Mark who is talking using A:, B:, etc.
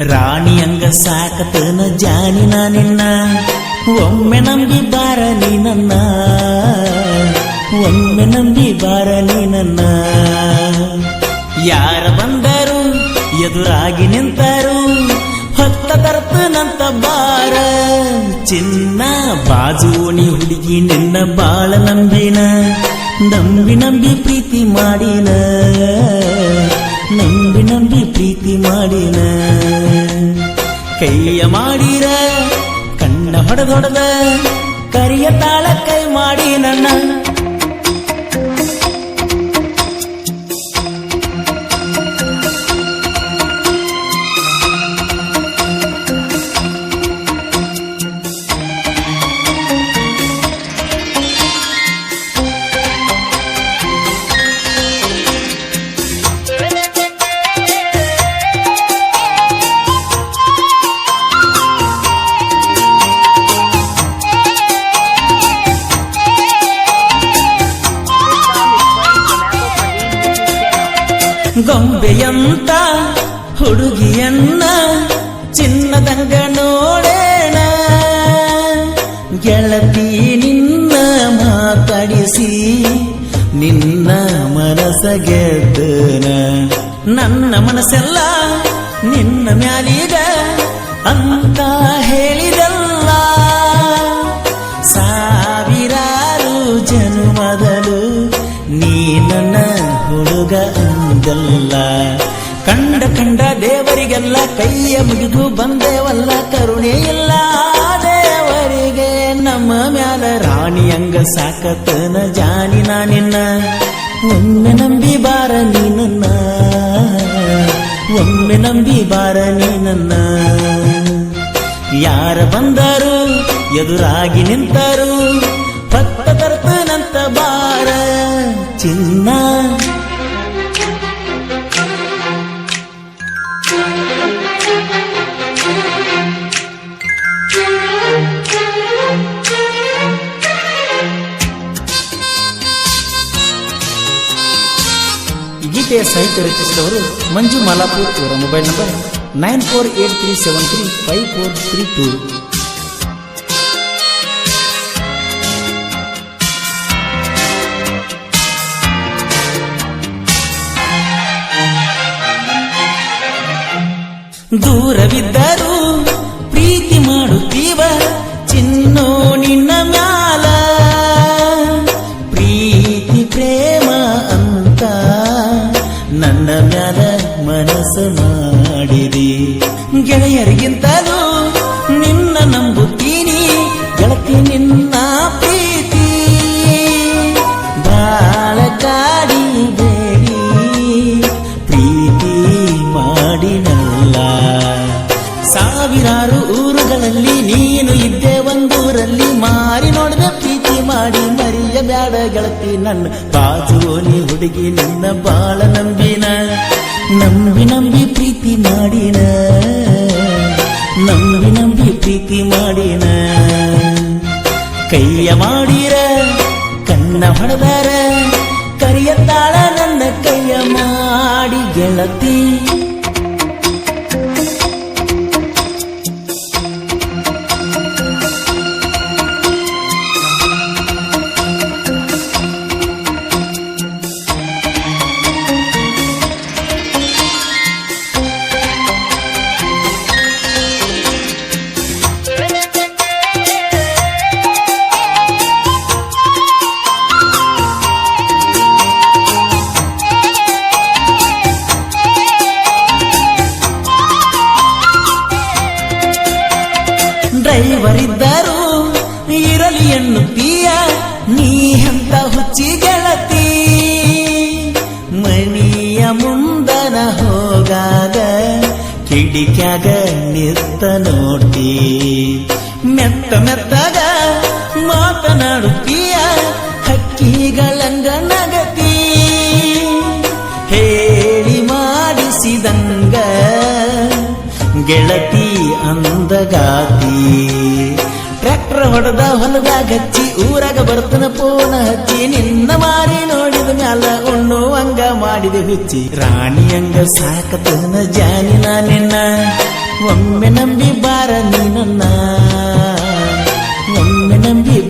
A: ರಾಣಿ ಅಂಗ ಸಾಕತನ ಜಾನಿನ ನಿನ್ನ. ಒಮ್ಮೆ ನಂಬಿ ಬಾರಲಿ ನನ್ನ. ಒಮ್ಮೆ ನಂಬಿ ಬಾರಲಿ ನನ್ನ. ಯಾರ ಬಂದರು? ಎದುರಾಗಿ ನಿಂತರು. ಹೊತ್ತ ತರ್ತನಂತ ಬಾರ. ಚಿನ್ನ ಬಾಜೋಣಿ ಹುಡುಗಿ ನಿನ್ನ ಬಾಳ ನಂಬಿನ. ನಂಬಿ ನಂಬಿ ಪ್ರೀತಿ ಮಾಡಿನ. ನಂಬಿ ನಂಬಿ ಪ್ರೀತಿ ಮಾಡಿನ ಕೈಯ ಮಾಡಿರ ಕಣ್ಣ ಹೊಡೆದೊಡೆದ ಕರಿಯ ತಾಳ ಕೈ ಮಾಡಿ ನನ್ನ ಗೊಂಬೆಯಂತ ಹುಡುಗಿಯನ್ನ ಚಿನ್ನದಂಗ ನೋಡೇಣ. ಗೆಳತಿ ನಿನ್ನ ಮಾತಾಡಿಸಿ ನಿನ್ನ ಮನಸ ಗೆದ್ದನ. ನನ್ನ ಮನಸ್ಸೆಲ್ಲ ನಿನ್ನ ಮ್ಯಾಲೀಗ ಅಂತ ಹೇಳಿದಲ್ಲ. ಸಾವಿರಾರು ಜನ್ಮದಲು ನೀ ನನ್ನ ಹುಡುಗ ಅಂದಲ್ಲ ಕಂಡ ಕಂಡ ದೇವರಿಗೆಲ್ಲ ಕೈಯ ಮುಗಿದು ಬಂದೇವಲ್ಲ. ಕರುಣೆ ಇಲ್ಲ ದೇವರಿಗೆ ನಮ್ಮ ಮ್ಯಾಲ ರಾಣಿ ಅಂಗ ಸಾಕತನ ಜಾನಿ ನಿನ್ನ. ಒಮ್ಮೆ ನಂಬಿ ಬಾರ ನೀ ನನ್ನ. ಒಮ್ಮೆ ನಂಬಿ ಬಾರ ನೀ ನನ್ನ. ಯಾರ ಬಂದರು, ಎದುರಾಗಿ ನಿಂತರು. ಭಕ್ತ ತರ್ತನಂತ ಬಾರ ಚಿನ್ನ. गीत साहित्य रचिस्टवर Manju Malapur mobile number nine four eight three seven three five four three two. దూరవిద్దరు ಮಾಡಿ ಮರಿಯ ಬ್ಯಾಡ ಗೆಳತಿ ನನ್ನ ಬಾಜುವೋನಿ ಹುಡುಗಿ ನಿನ್ನ ಬಾಳ ನಂಬಿನ ನಂಬಿ ನಂಬಿ ಪ್ರೀತಿ ಮಾಡಿನ ನಂಬಿ ನಂಬಿ ಪ್ರೀತಿ ಮಾಡಿನ ಕೈಯ ಮಾಡಿರ ಕಣ್ಣ ಹೊಡೆದಾರ ಕರಿಯ ತಾಳ ನನ್ನ ಕೈಯ ಮಾಡಿ ಗೆಳತಿ ಡ್ರೈವರ್ ಇದ್ದರು ಇರಲಿ ಎನ್ನುತ್ತೀಯ, ನೀ ಅಂತ ಹುಚ್ಚಿ ಗೆಳತಿ? ಮನಿಯ ಮುಂದನ ಹೋಗಾಗ ಕಿಡಿಕ್ಯಾಗ ನೋಟಿ ಮೆತ್ತ ಮೆತ್ತಗ ಮಾತನಾಡುತ್ತೀಯ ನಂದಗಾತಿ ಟ್ರ್ಯಾಕ್ಟರ್ ಹೊಡೆದ ಹೊಲದಾಗ ಹಚ್ಚಿ, ಊರಾಗ ಬರ್ತನ ಪೋಣ ಹಚ್ಚಿ, ನಿನ್ನ ಮಾರಿ ನೋಡಿದ ಮ್ಯಾಲ ಉಣ್ಣು ಹಂಗ ಮಾಡಿದ ಹುಚ್ಚಿ. ರಾಣಿ ಹಂಗ ಸಾಕತನ ಜಾನಿನ ನಿನ್ನ, ಒಮ್ಮೆ ನಂಬಿ ಬಾರ ನೀನನ್ನ.